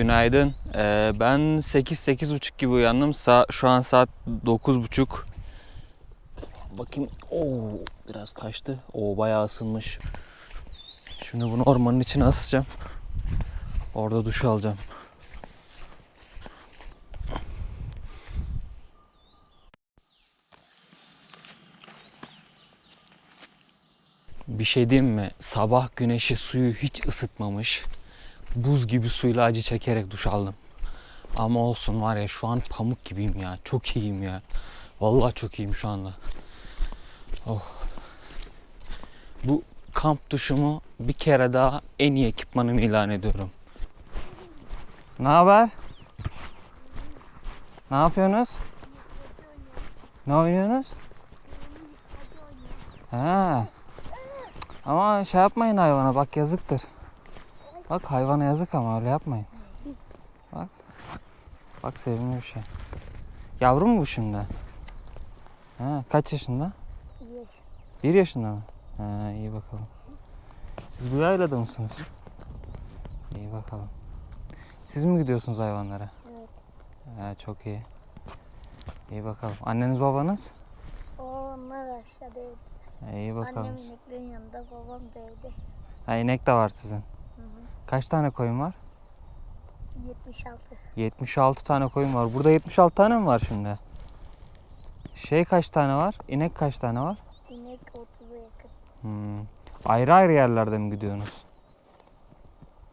Günaydın. Ee, ben 8-8.30 gibi uyandım. Sa- şu an saat 9.30. Bakayım. Oo, biraz taştı. Oo, bayağı ısınmış. Şimdi bunu ormanın içine asacağım. Orada duş alacağım. Bir şey diyeyim mi? Sabah güneşi suyu hiç ısıtmamış. Buz gibi suyla acı çekerek duş aldım. Ama olsun var ya şu an pamuk gibiyim ya. Çok iyiyim ya. Vallahi çok iyiyim şu anda. Oh. Bu kamp duşumu bir kere daha en iyi ekipmanım ilan ediyorum. Ne haber? Ne yapıyorsunuz? Ne oynuyorsunuz? Ha. Ama şey yapmayın hayvana bak yazıktır. Bak hayvana yazık ama öyle yapmayın. Bak. Bak sevimli bir şey. Yavru mu bu şimdi? Ha, kaç yaşında? Bir yaşında mı? Ha, iyi bakalım. Siz bu yaylada mısınız? İyi bakalım. Siz mi gidiyorsunuz hayvanlara? Evet. Ha, çok iyi. İyi bakalım. Anneniz babanız? Onlar aşağıda evde. İyi bakalım. Annem ineklerin yanında, babam da evde. Ha, inek de var sizin. Kaç tane koyun var? 76. 76 tane koyun var. Burada 76 tane mi var şimdi? Şey kaç tane var? İnek kaç tane var? İnek 30'a yakın. Hmm. Ayrı ayrı yerlerde mi gidiyorsunuz?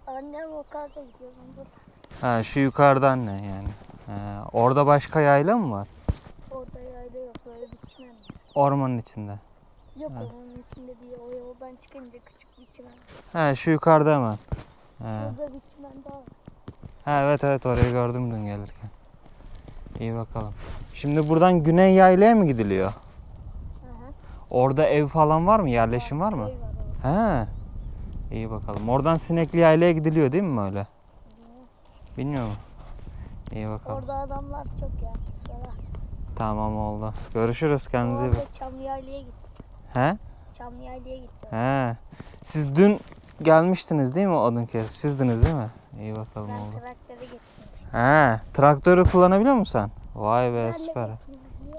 Annem o kadar gidiyor. Ha şu yukarıda anne yani. Ha, orada başka yayla mı var? Orada yayla yok. Böyle var. Ormanın içinde. Yok Evet. onun içinde değil. O yoldan çıkınca küçük bir çimen. Ha şu yukarıda hemen. Ha. Şurada bir çimen daha var. ha evet evet orayı gördüm dün gelirken. İyi bakalım. Şimdi buradan Güney Yayla'ya mı gidiliyor? Hı hı. Orada ev falan var mı? Yerleşim var mı? Köy var. He. İyi bakalım. Oradan Sinekli Yayla'ya gidiliyor değil mi öyle? Bilmiyor mu? İyi bakalım. Orada adamlar çok ya. Tamam oldu. Görüşürüz kendinize iyi bakın. Orada Çamlı Yayla'ya gitti. He? Çamlı Yayla'ya gitti. He. Siz dün gelmiştiniz değil mi odun kez? Sizdiniz değil mi? İyi bakalım Ben oldu. traktörü getirdim. He. Traktörü kullanabiliyor musun sen? Vay be süper.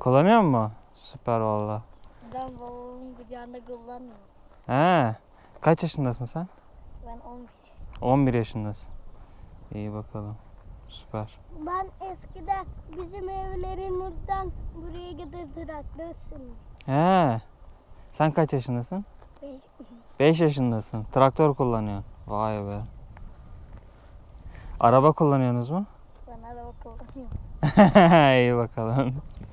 Kullanıyor musun? Süper valla. Ben babamın kucağında kullanmıyorum. He. Kaç yaşındasın sen? Ben 11. 11 yaşındasın. İyi bakalım. Süper. Ben eskiden bizim evlerin oradan buraya kadar traktör sürmüş. He. Sen kaç yaşındasın? 5 yaşındasın. Traktör kullanıyorsun. Vay be. Araba kullanıyorsunuz mu? Ben araba kullanıyorum. İyi bakalım.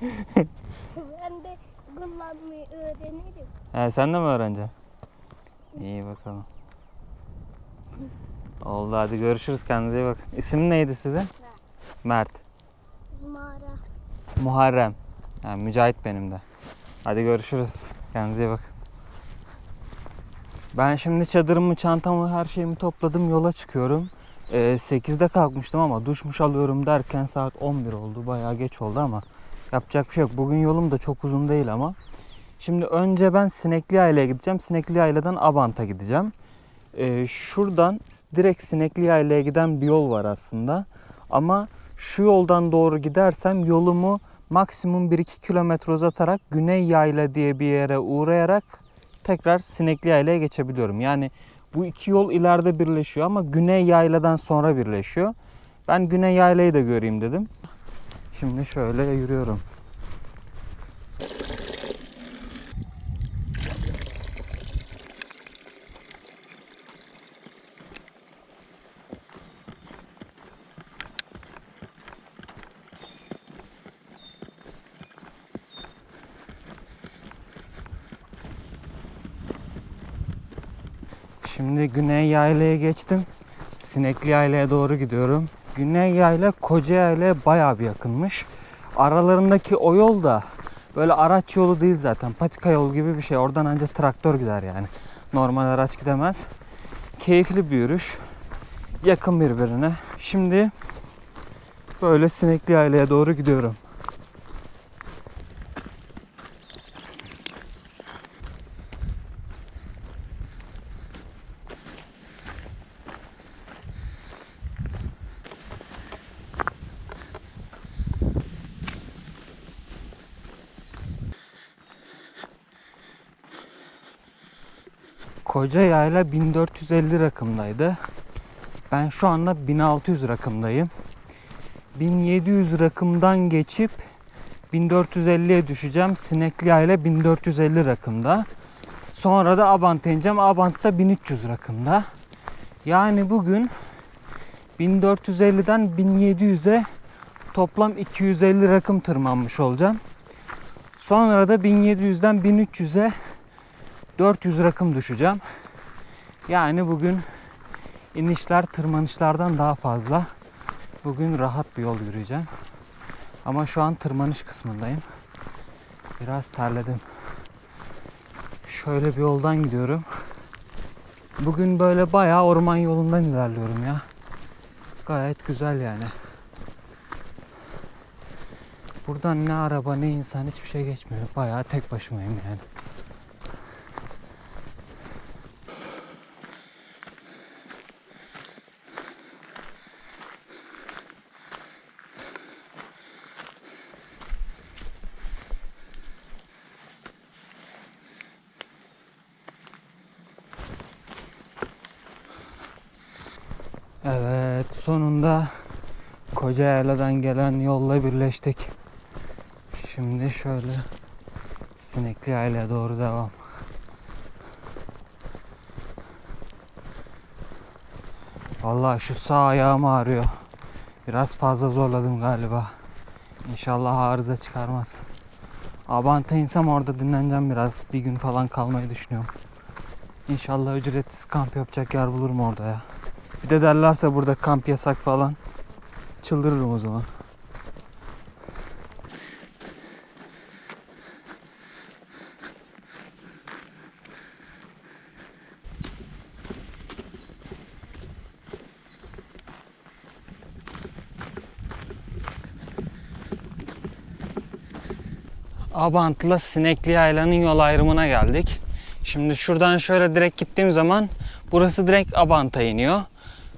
ben de kullanmayı öğrenirim. He, sen de mi öğreneceksin? İyi bakalım. Oldu hadi görüşürüz kendinize iyi bakın. İsim neydi sizin? Mert. Mağara. Muharrem. Ha, Mücahit benim de. Hadi görüşürüz. Kendinize iyi bakın. Ben şimdi çadırımı, çantamı, her şeyimi topladım. Yola çıkıyorum. Ee, 8'de kalkmıştım ama duşmuş alıyorum derken saat 11 oldu. Bayağı geç oldu ama yapacak bir şey yok. Bugün yolum da çok uzun değil ama. Şimdi önce ben Sinekli Yayla'ya gideceğim. Sinekli Yayla'dan Abant'a gideceğim. Ee, şuradan direkt Sinekli Yayla'ya giden bir yol var aslında. Ama şu yoldan doğru gidersem yolumu maksimum 1-2 kilometre uzatarak Güney Yayla diye bir yere uğrayarak tekrar Sinekli Yayla'ya geçebiliyorum. Yani bu iki yol ileride birleşiyor ama Güney Yayla'dan sonra birleşiyor. Ben Güney Yayla'yı da göreyim dedim. Şimdi şöyle yürüyorum. Şimdi Güney Yayla'ya geçtim. Sinekli Yayla'ya doğru gidiyorum. Güney Yayla Koca Yayla'ya bayağı bir yakınmış. Aralarındaki o yol da böyle araç yolu değil zaten. Patika yol gibi bir şey. Oradan ancak traktör gider yani. Normal araç gidemez. Keyifli bir yürüyüş. Yakın birbirine. Şimdi böyle Sinekli Yayla'ya doğru gidiyorum. Koca yayla 1450 rakımdaydı. Ben şu anda 1600 rakımdayım. 1700 rakımdan geçip 1450'ye düşeceğim. Sinekli yayla 1450 rakımda. Sonra da Abant'a ineceğim. Abant'ta 1300 rakımda. Yani bugün 1450'den 1700'e toplam 250 rakım tırmanmış olacağım. Sonra da 1700'den 1300'e 400 rakım düşeceğim. Yani bugün inişler tırmanışlardan daha fazla. Bugün rahat bir yol yürüyeceğim. Ama şu an tırmanış kısmındayım. Biraz terledim. Şöyle bir yoldan gidiyorum. Bugün böyle bayağı orman yolundan ilerliyorum ya. Gayet güzel yani. Buradan ne araba ne insan hiçbir şey geçmiyor. Bayağı tek başımayım yani. Evet sonunda Kocaeli'den gelen yolla birleştik. Şimdi şöyle Sinekli Yaylı'ya doğru devam. Vallahi şu sağ ayağım ağrıyor. Biraz fazla zorladım galiba. İnşallah arıza çıkarmaz. Abant'a insem orada dinleneceğim biraz. Bir gün falan kalmayı düşünüyorum. İnşallah ücretsiz kamp yapacak yer bulurum orada ya. Bir de derlerse burada kamp yasak falan. Çıldırırım o zaman. Abant'la Sinekli Yayla'nın yol ayrımına geldik. Şimdi şuradan şöyle direkt gittiğim zaman burası direkt Abant'a iniyor.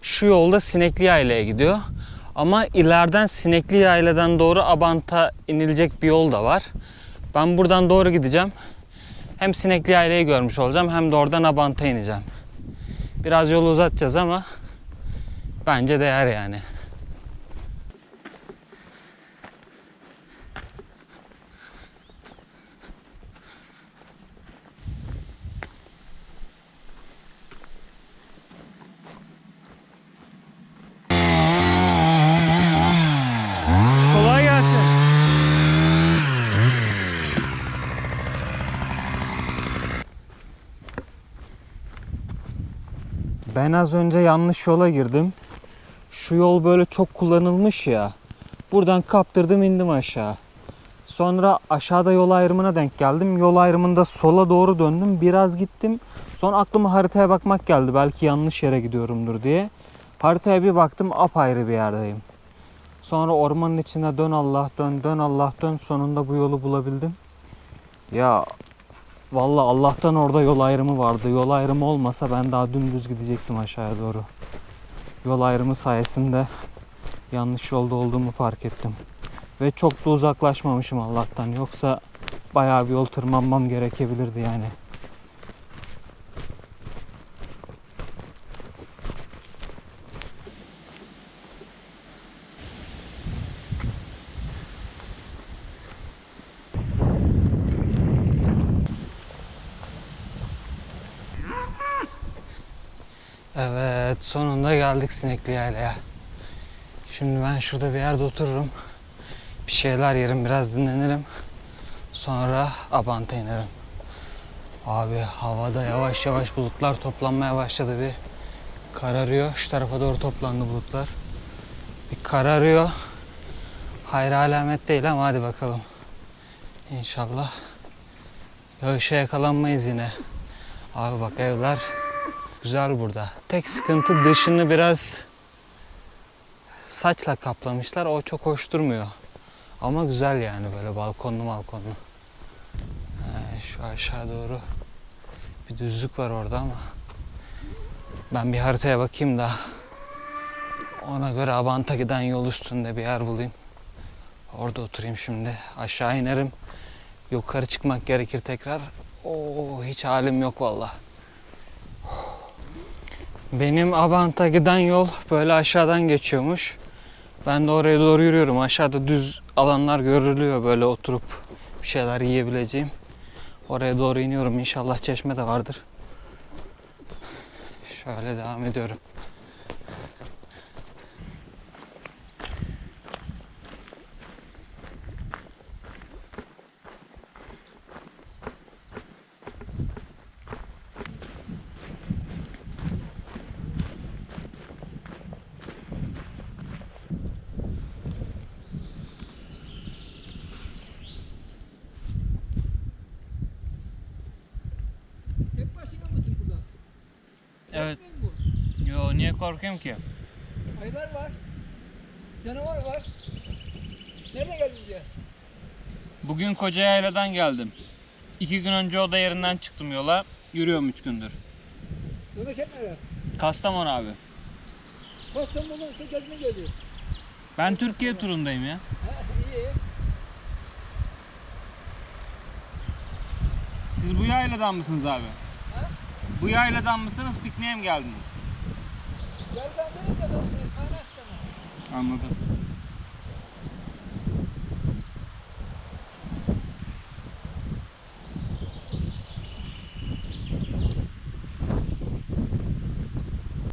Şu yolda Sinekli Yayla'ya gidiyor. Ama ileriden Sinekli Yayla'dan doğru Abant'a inilecek bir yol da var. Ben buradan doğru gideceğim. Hem Sinekli Yayla'yı görmüş olacağım hem de oradan Abant'a ineceğim. Biraz yolu uzatacağız ama bence değer yani. Ben az önce yanlış yola girdim. Şu yol böyle çok kullanılmış ya. Buradan kaptırdım indim aşağı. Sonra aşağıda yol ayrımına denk geldim. Yol ayrımında sola doğru döndüm. Biraz gittim. Sonra aklıma haritaya bakmak geldi. Belki yanlış yere gidiyorumdur diye. Haritaya bir baktım apayrı bir yerdeyim. Sonra ormanın içine dön Allah dön dön Allah dön sonunda bu yolu bulabildim. Ya vallahi Allah'tan orada yol ayrımı vardı. Yol ayrımı olmasa ben daha dümdüz gidecektim aşağıya doğru. Yol ayrımı sayesinde yanlış yolda olduğumu fark ettim. Ve çok da uzaklaşmamışım Allah'tan. Yoksa bayağı bir yol tırmanmam gerekebilirdi yani. Evet sonunda geldik Sinekli Yayla'ya. Şimdi ben şurada bir yerde otururum. Bir şeyler yerim biraz dinlenirim. Sonra Abant'a inerim. Abi havada yavaş yavaş bulutlar toplanmaya başladı bir. Kararıyor. Şu tarafa doğru toplandı bulutlar. Bir kararıyor. Hayır alamet değil ama hadi bakalım. İnşallah. Yağışa yakalanmayız yine. Abi bak evler güzel burada. Tek sıkıntı dışını biraz saçla kaplamışlar. O çok hoş durmuyor. Ama güzel yani böyle balkonlu balkonlu. Ee, şu aşağı doğru bir düzlük var orada ama ben bir haritaya bakayım da ona göre Abant'a giden yol üstünde bir yer bulayım. Orada oturayım şimdi. Aşağı inerim. Yukarı çıkmak gerekir tekrar. Oo hiç halim yok valla. Benim Abant'a giden yol böyle aşağıdan geçiyormuş. Ben de oraya doğru yürüyorum. Aşağıda düz alanlar görülüyor böyle oturup bir şeyler yiyebileceğim. Oraya doğru iniyorum. İnşallah çeşme de vardır. Şöyle devam ediyorum. Başına mısın burada? Evet. Yo niye korkayım ki? Ayılar var. Canavar var. Nereye geldin diye? Bugün Kocayayla'dan geldim. İki gün önce oda yerinden çıktım yola. Yürüyorum üç gündür. Memleket nere? Kastamonu abi. Kastamonu'dan işte gezme geliyor. Ben Türkiye turundayım ya. Ha, iyi. Siz bu yayladan mısınız abi? Bu yayladan mısınız? Pikniğe mi geldiniz? Yerden değil de Kaynak'tan. Anladım.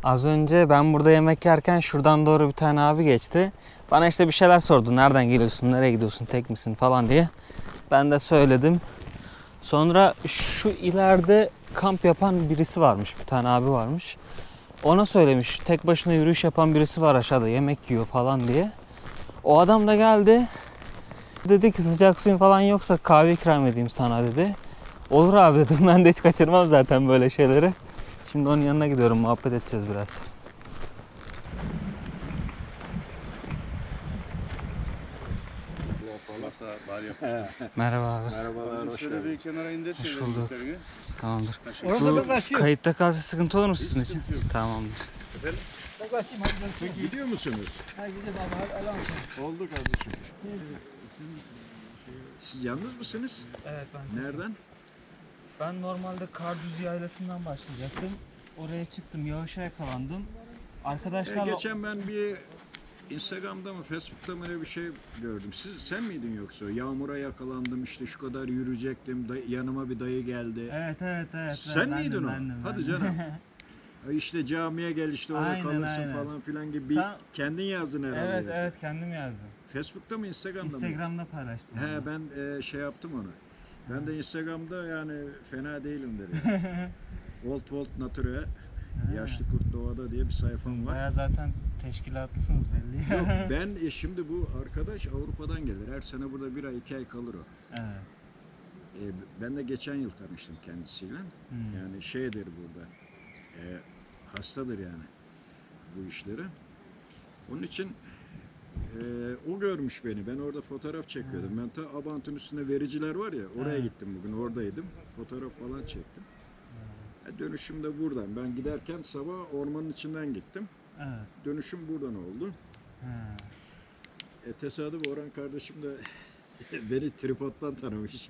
Az önce ben burada yemek yerken şuradan doğru bir tane abi geçti. Bana işte bir şeyler sordu. Nereden geliyorsun, nereye gidiyorsun, tek misin falan diye. Ben de söyledim. Sonra şu ileride kamp yapan birisi varmış. Bir tane abi varmış. Ona söylemiş. Tek başına yürüyüş yapan birisi var aşağıda yemek yiyor falan diye. O adam da geldi. Dedi ki sıcak suyun falan yoksa kahve ikram edeyim sana dedi. Olur abi dedim. Ben de hiç kaçırmam zaten böyle şeyleri. Şimdi onun yanına gidiyorum. Muhabbet edeceğiz biraz. Merhaba abi. Merhabalar, hoş Şöyle bir kenara indir. Hoş bulduk. Tamamdır. Kaçıyorum. kayıtta kalsa sıkıntı olur mu sizin için? Tamamdır. Ben kaçayım hadi ben. Peki gidiyor musunuz? Ha gidip ama hadi Allah'ım. Oldu kardeşim. Siz yalnız mısınız? Evet ben Nereden? Ben normalde Kardüz Yaylası'ndan başlayacaktım. Oraya çıktım, yağışa yakalandım. Ee, Arkadaşlarla... geçen ben bir Instagram'da mı Facebook'ta mı öyle bir şey gördüm. Siz sen miydin yoksa? Yağmura yakalandım işte şu kadar yürüyecektim. Day- yanıma bir dayı geldi. Evet evet evet. Sen bendim, miydin o? bendim, Hadi bendim. canım. İşte camiye gel işte orada Aynen, kalırsın aynen. falan filan gibi bir Tam- kendin yazdın herhalde. evet evet kendim yazdım. Facebook'ta mı Instagram'da mı? Instagram'da paylaştım. onu. He ben e, şey yaptım onu. Ben de Instagram'da yani fena değilimdir yani. Volt Volt Yaşlı Kurt Doğada diye bir sayfam Sizin var. Baya zaten teşkilatlısınız belli. Yok ben e, şimdi bu arkadaş Avrupa'dan gelir. Her sene burada bir ay iki ay kalır o. evet. E, ben de geçen yıl tanıştım kendisiyle. Hmm. Yani şeydir burada. e, hastadır yani bu işleri. Onun için e, o görmüş beni. Ben orada fotoğraf çekiyordum. Ben ta Abant'ın üstünde vericiler var ya oraya Evet. gittim bugün oradaydım. Fotoğraf falan çektim. Dönüşüm de buradan. Ben giderken sabah ormanın içinden gittim. Evet. Dönüşüm buradan oldu. Ha. E, tesadüf Orhan kardeşim de beni tripoddan tanımış.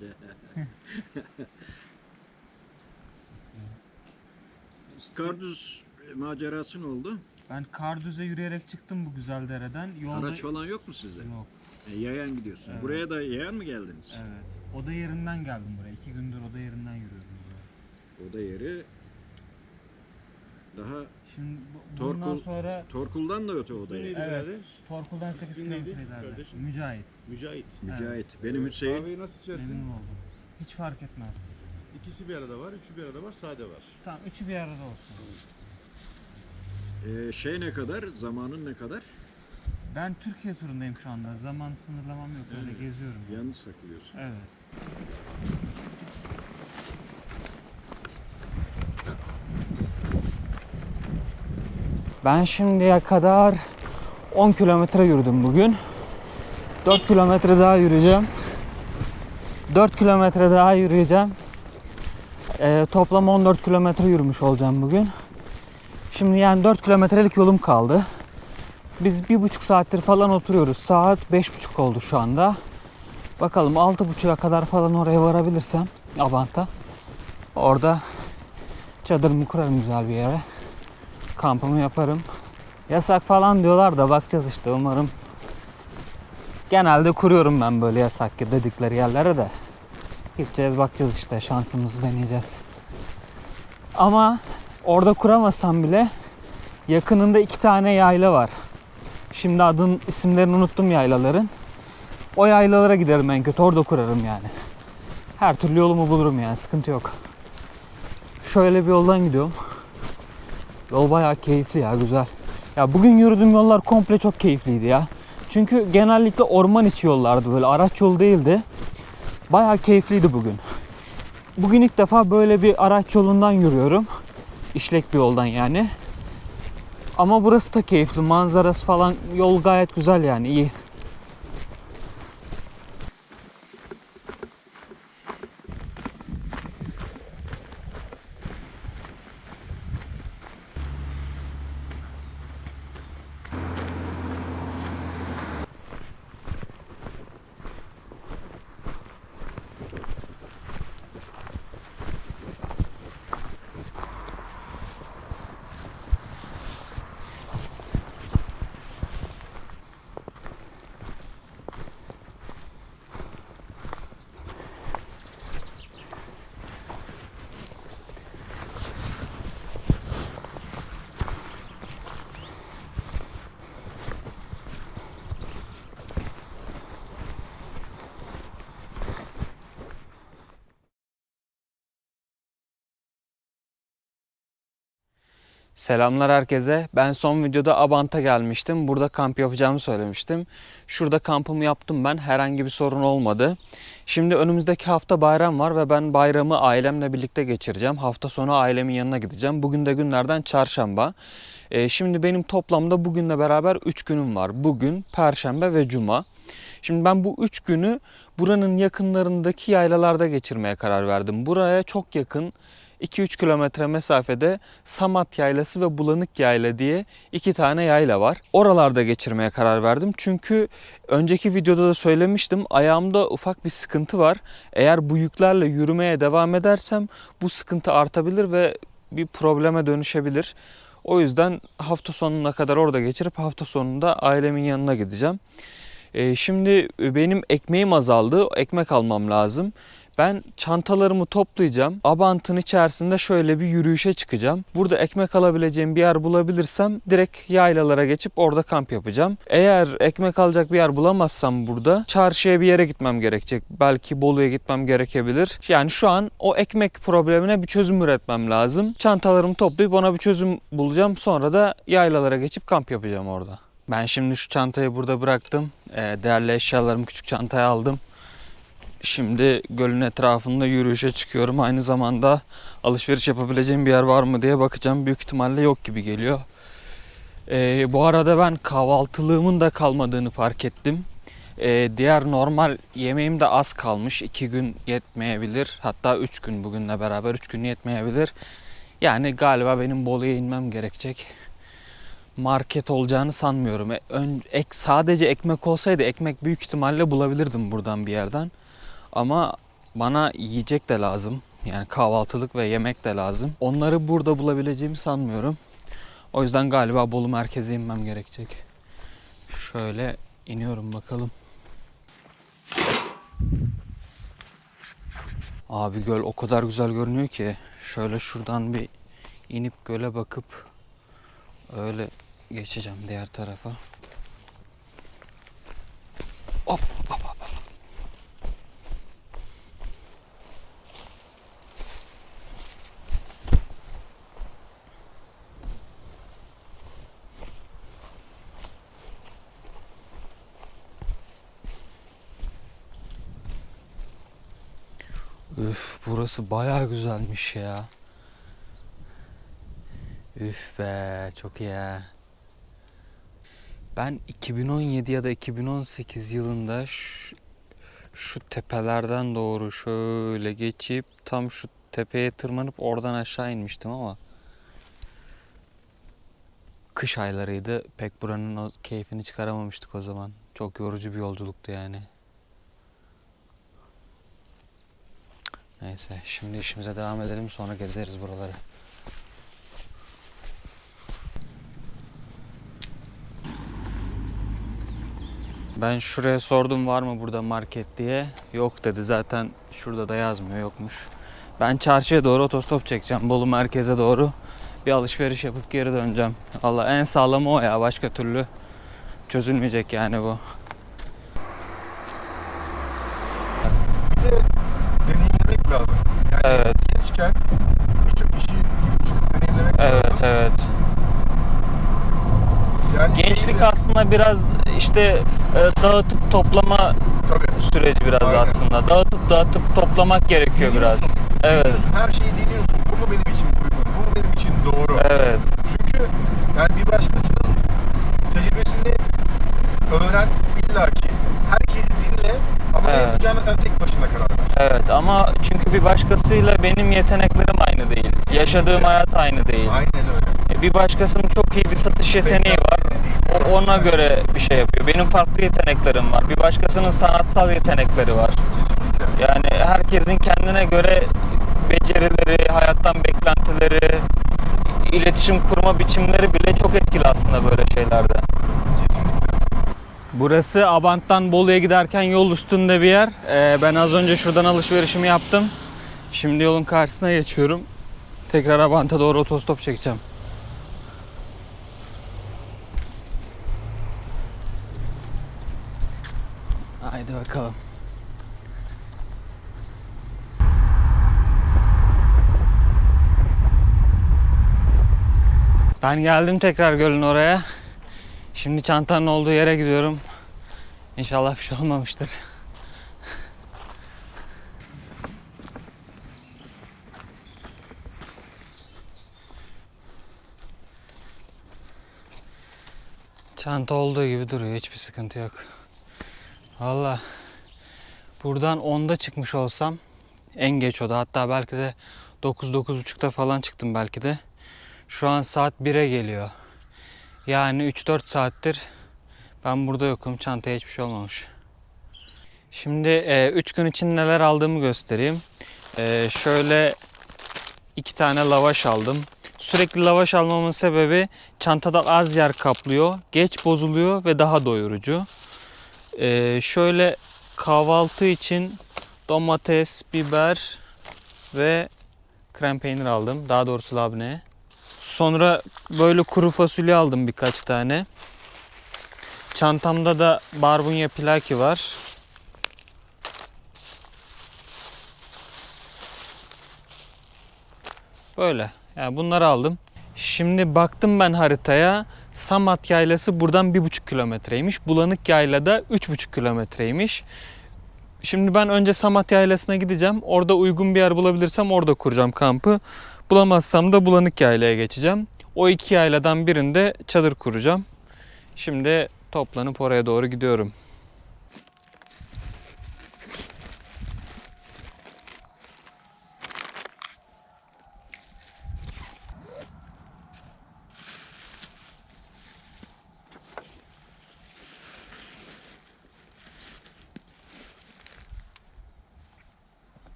Kardüz macerası ne oldu? Ben Kardüz'e yürüyerek çıktım bu güzel dereden. Yolda... Araç falan yok mu sizde? Yok. E, yayan gidiyorsun. Evet. Buraya da yayan mı geldiniz? Evet. Oda yerinden geldim buraya. İki gündür oda yerinden yürüyorum. Buraya. O da yeri daha Şimdi bu- bundan Torkul- sonra Torkul'dan da öte İsmi yeri. neydi Evet. birader? Torkul'dan 8 İsmin neydi kilometre ileride. kardeşim? Mücahit. Mücahit. Mücahit. Benim Hüseyin. Kahveyi nasıl içersin? Memnun oldum. Hiç fark etmez. İkisi bir arada var, üçü bir arada var, sade var. Tamam üçü bir arada olsun. E, şey ne kadar? Zamanın ne kadar? Ben Türkiye turundayım şu anda. Zaman sınırlamam yok. Öyle Evet. geziyorum. Yalnız takılıyorsun. Evet. Ben şimdiye kadar 10 kilometre yürüdüm bugün. 4 kilometre daha yürüyeceğim. 4 kilometre daha yürüyeceğim. Ee, toplam 14 kilometre yürümüş olacağım bugün. Şimdi yani 4 kilometrelik yolum kaldı. Biz bir buçuk saattir falan oturuyoruz. Saat beş buçuk oldu şu anda. Bakalım altı buçuğa kadar falan oraya varabilirsem Abant'a. Orada çadırımı kurarım güzel bir yere. Kampımı yaparım. Yasak falan diyorlar da bakacağız işte umarım. Genelde kuruyorum ben böyle yasak dedikleri yerlere de. Gideceğiz bakacağız işte şansımızı deneyeceğiz. Ama orada kuramasam bile yakınında iki tane yayla var. Şimdi adın isimlerini unuttum yaylaların. O yaylalara giderim en kötü orada kurarım yani. Her türlü yolumu bulurum yani sıkıntı yok. Şöyle bir yoldan gidiyorum. Yol bayağı keyifli ya güzel. Ya bugün yürüdüğüm yollar komple çok keyifliydi ya. Çünkü genellikle orman içi yollardı böyle araç yolu değildi. Bayağı keyifliydi bugün. Bugün ilk defa böyle bir araç yolundan yürüyorum. İşlek bir yoldan yani. Ama burası da keyifli. Manzarası falan yol gayet güzel yani iyi. Selamlar herkese. Ben son videoda Abant'a gelmiştim. Burada kamp yapacağımı söylemiştim. Şurada kampımı yaptım ben. Herhangi bir sorun olmadı. Şimdi önümüzdeki hafta bayram var ve ben bayramı ailemle birlikte geçireceğim. Hafta sonu ailemin yanına gideceğim. Bugün de günlerden çarşamba. Ee, şimdi benim toplamda bugünle beraber 3 günüm var. Bugün, perşembe ve cuma. Şimdi ben bu 3 günü buranın yakınlarındaki yaylalarda geçirmeye karar verdim. Buraya çok yakın 2-3 kilometre mesafede Samat Yaylası ve Bulanık Yayla diye iki tane yayla var. Oralarda geçirmeye karar verdim. Çünkü önceki videoda da söylemiştim ayağımda ufak bir sıkıntı var. Eğer bu yüklerle yürümeye devam edersem bu sıkıntı artabilir ve bir probleme dönüşebilir. O yüzden hafta sonuna kadar orada geçirip hafta sonunda ailemin yanına gideceğim. Ee, şimdi benim ekmeğim azaldı. Ekmek almam lazım. Ben çantalarımı toplayacağım. Abant'ın içerisinde şöyle bir yürüyüşe çıkacağım. Burada ekmek alabileceğim bir yer bulabilirsem direkt yaylalara geçip orada kamp yapacağım. Eğer ekmek alacak bir yer bulamazsam burada çarşıya bir yere gitmem gerekecek. Belki Bolu'ya gitmem gerekebilir. Yani şu an o ekmek problemine bir çözüm üretmem lazım. Çantalarımı toplayıp ona bir çözüm bulacağım. Sonra da yaylalara geçip kamp yapacağım orada. Ben şimdi şu çantayı burada bıraktım. Ee, Değerli eşyalarımı küçük çantaya aldım. Şimdi gölün etrafında yürüyüşe çıkıyorum. Aynı zamanda alışveriş yapabileceğim bir yer var mı diye bakacağım. Büyük ihtimalle yok gibi geliyor. Ee, bu arada ben kahvaltılığımın da kalmadığını fark ettim. Ee, diğer normal yemeğim de az kalmış. 2 gün yetmeyebilir. Hatta 3 gün bugünle beraber 3 gün yetmeyebilir. Yani galiba benim Bolu'ya inmem gerekecek. Market olacağını sanmıyorum. E, Ön, ek, sadece ekmek olsaydı ekmek büyük ihtimalle bulabilirdim buradan bir yerden. Ama bana yiyecek de lazım. Yani kahvaltılık ve yemek de lazım. Onları burada bulabileceğimi sanmıyorum. O yüzden galiba Bolu merkeze inmem gerekecek. Şöyle iniyorum bakalım. Abi göl o kadar güzel görünüyor ki. Şöyle şuradan bir inip göle bakıp öyle geçeceğim diğer tarafa. Hop hop hop. Üf burası bayağı güzelmiş ya. Üf be çok iyi. Ben 2017 ya da 2018 yılında şu, şu tepelerden doğru şöyle geçip tam şu tepeye tırmanıp oradan aşağı inmiştim ama kış aylarıydı. Pek buranın o keyfini çıkaramamıştık o zaman. Çok yorucu bir yolculuktu yani. Neyse şimdi işimize devam edelim sonra gezeriz buraları. Ben şuraya sordum var mı burada market diye. Yok dedi zaten şurada da yazmıyor yokmuş. Ben çarşıya doğru otostop çekeceğim Bolu merkeze doğru. Bir alışveriş yapıp geri döneceğim. Allah en sağlamı o ya başka türlü çözülmeyecek yani bu. Aslında biraz işte e, dağıtıp toplama tabii. süreci biraz Aynen. aslında. Dağıtıp dağıtıp toplamak gerekiyor biraz. Deniyorsun, Evet. deniyorsun, her şeyi deniyorsun. Bu mu benim için uygun? Bu mu benim için doğru? Evet. Çünkü yani bir başkasının tecrübesini öğren illaki. Herkesi dinle ama Evet. ne yapacağına sen tek başına karar ver. Evet ama çünkü bir başkasıyla benim yeteneklerim aynı değil. Yaşadığım hayat aynı değil. Aynen öyle. E, Bir başkasının çok iyi bir satış yeteneği var. Ona göre bir şey yapıyor. Benim farklı yeteneklerim var. Bir başkasının sanatsal yetenekleri var. Kesinlikle. Yani herkesin kendine göre becerileri, hayattan beklentileri, iletişim kurma biçimleri bile çok etkili aslında böyle şeylerde. Burası Abant'tan Bolu'ya giderken yol üstünde bir yer. Ee, ben az önce şuradan alışverişimi yaptım. Şimdi yolun karşısına geçiyorum. Tekrar Abant'a doğru otostop çekeceğim. Haydi bakalım. Ben geldim tekrar gölün oraya. Şimdi çantanın olduğu yere gidiyorum. İnşallah bir şey olmamıştır. Çanta olduğu gibi duruyor. Hiçbir sıkıntı yok. Valla buradan 10'da çıkmış olsam en geç o da hatta belki de 9-9.30'da falan çıktım belki de. Şu an saat 1'e geliyor. Yani 3-4 saattir ben burada yokum. Çantaya hiçbir şey olmamış. Şimdi 3 gün için neler aldığımı göstereyim. E, şöyle iki tane lavaş aldım. Sürekli lavaş almamın sebebi çantada az yer kaplıyor, geç bozuluyor ve daha doyurucu. E, şöyle kahvaltı için domates, biber ve krem peynir aldım. Daha doğrusu labne. Sonra böyle kuru fasulye aldım birkaç tane. Çantamda da barbunya pilaki var. Böyle. Yani bunları aldım. Şimdi baktım ben haritaya. Samat yaylası buradan 1,5 kilometreymiş. Bulanık yayla da 3,5 kilometreymiş. Şimdi ben önce Samat yaylasına gideceğim. Orada uygun bir yer bulabilirsem orada kuracağım kampı. Bulamazsam da Bulanık yaylaya geçeceğim. O iki yayladan birinde çadır kuracağım. Şimdi toplanıp oraya doğru gidiyorum.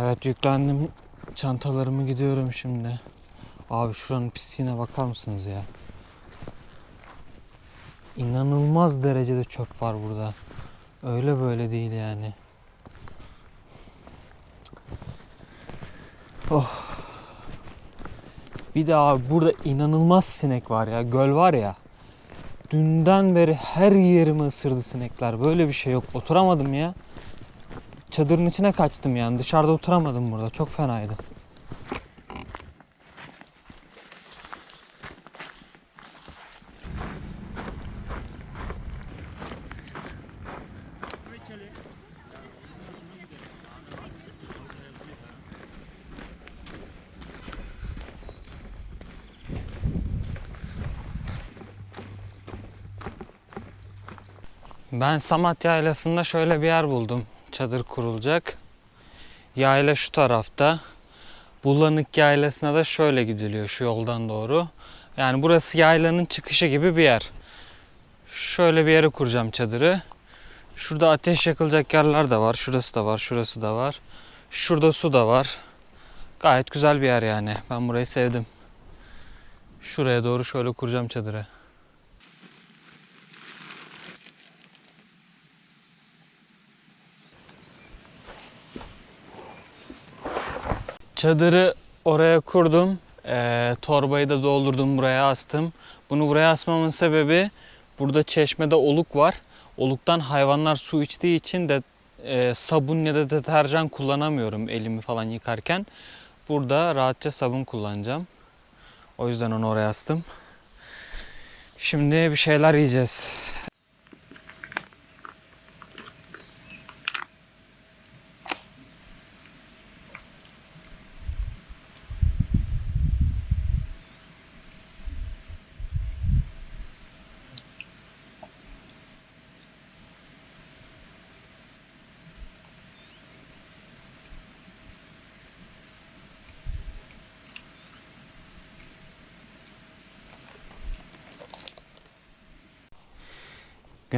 Evet yüklendim çantalarımı gidiyorum şimdi. Abi şuranın pisliğine bakar mısınız ya? İnanılmaz derecede çöp var burada. Öyle böyle değil yani. Oh. Bir de abi burada inanılmaz sinek var ya. Göl var ya. Dünden beri her yerimi ısırdı sinekler. Böyle bir şey yok. Oturamadım ya. Çadırın içine kaçtım yani. Dışarıda oturamadım burada. Çok fenaydı. Ben Samat Yaylası'nda şöyle bir yer buldum. Çadır kurulacak. Yayla şu tarafta. Bulanık Yaylası'na da şöyle gidiliyor şu yoldan doğru. Yani burası yaylanın çıkışı gibi bir yer. Şöyle bir yere kuracağım çadırı. Şurada ateş yakılacak yerler de var. Şurası da var, şurası da var. Şurada su da var. Gayet güzel bir yer yani. Ben burayı sevdim. Şuraya doğru şöyle kuracağım çadırı. Çadırı oraya kurdum. Ee, torbayı da doldurdum buraya astım. Bunu buraya asmamın sebebi burada çeşmede oluk var. Oluktan hayvanlar su içtiği için de e, sabun ya da deterjan kullanamıyorum elimi falan yıkarken. Burada rahatça sabun kullanacağım. O yüzden onu oraya astım. Şimdi bir şeyler yiyeceğiz.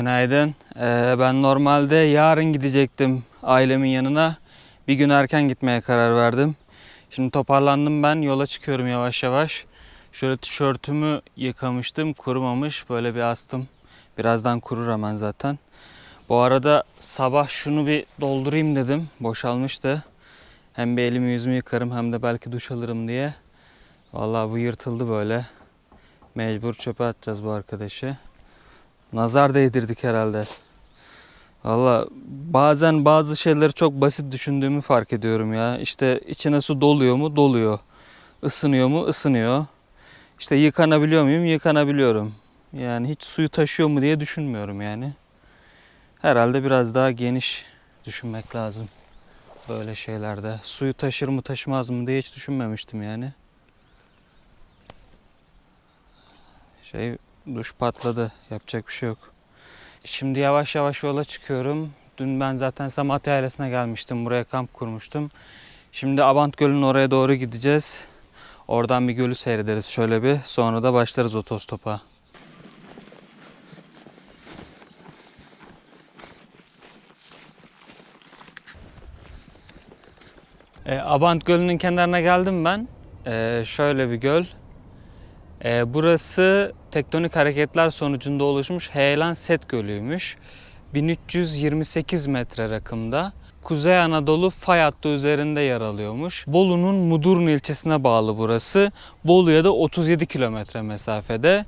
Günaydın. Ee, ben normalde yarın gidecektim ailemin yanına. Bir gün erken gitmeye karar verdim. Şimdi toparlandım ben. Yola çıkıyorum yavaş yavaş. Şöyle tişörtümü yıkamıştım. Kurumamış. Böyle bir astım. Birazdan kurur hemen zaten. Bu arada sabah şunu bir doldurayım dedim. Boşalmıştı. Hem bir elimi yüzümü yıkarım hem de belki duş alırım diye. Vallahi bu yırtıldı böyle. Mecbur çöpe atacağız bu arkadaşı. Nazar değdirdik herhalde. Valla bazen bazı şeyleri çok basit düşündüğümü fark ediyorum ya. İşte içine su doluyor mu? Doluyor. Isınıyor mu? Isınıyor. İşte yıkanabiliyor muyum? Yıkanabiliyorum. Yani hiç suyu taşıyor mu diye düşünmüyorum yani. Herhalde biraz daha geniş düşünmek lazım. Böyle şeylerde. Suyu taşır mı taşımaz mı diye hiç düşünmemiştim yani. Şey duş patladı. Yapacak bir şey yok. Şimdi yavaş yavaş yola çıkıyorum. Dün ben zaten Samatya ailesine gelmiştim. Buraya kamp kurmuştum. Şimdi Abant Gölü'nün oraya doğru gideceğiz. Oradan bir gölü seyrederiz şöyle bir. Sonra da başlarız otostopa. E, Abant Gölü'nün kenarına geldim ben. E, şöyle bir göl. E, burası tektonik hareketler sonucunda oluşmuş heyelan set gölüymüş. 1328 metre rakımda. Kuzey Anadolu fay hattı üzerinde yer alıyormuş. Bolu'nun Mudurnu ilçesine bağlı burası. Bolu'ya da 37 kilometre mesafede.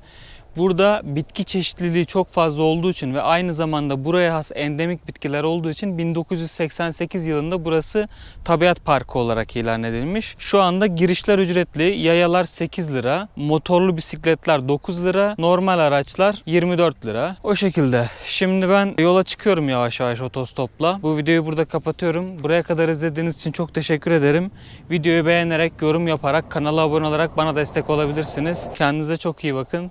Burada bitki çeşitliliği çok fazla olduğu için ve aynı zamanda buraya has endemik bitkiler olduğu için 1988 yılında burası tabiat parkı olarak ilan edilmiş. Şu anda girişler ücretli. Yayalar 8 lira, motorlu bisikletler 9 lira, normal araçlar 24 lira. O şekilde. Şimdi ben yola çıkıyorum yavaş yavaş otostopla. Bu videoyu burada kapatıyorum. Buraya kadar izlediğiniz için çok teşekkür ederim. Videoyu beğenerek, yorum yaparak, kanala abone olarak bana destek olabilirsiniz. Kendinize çok iyi bakın.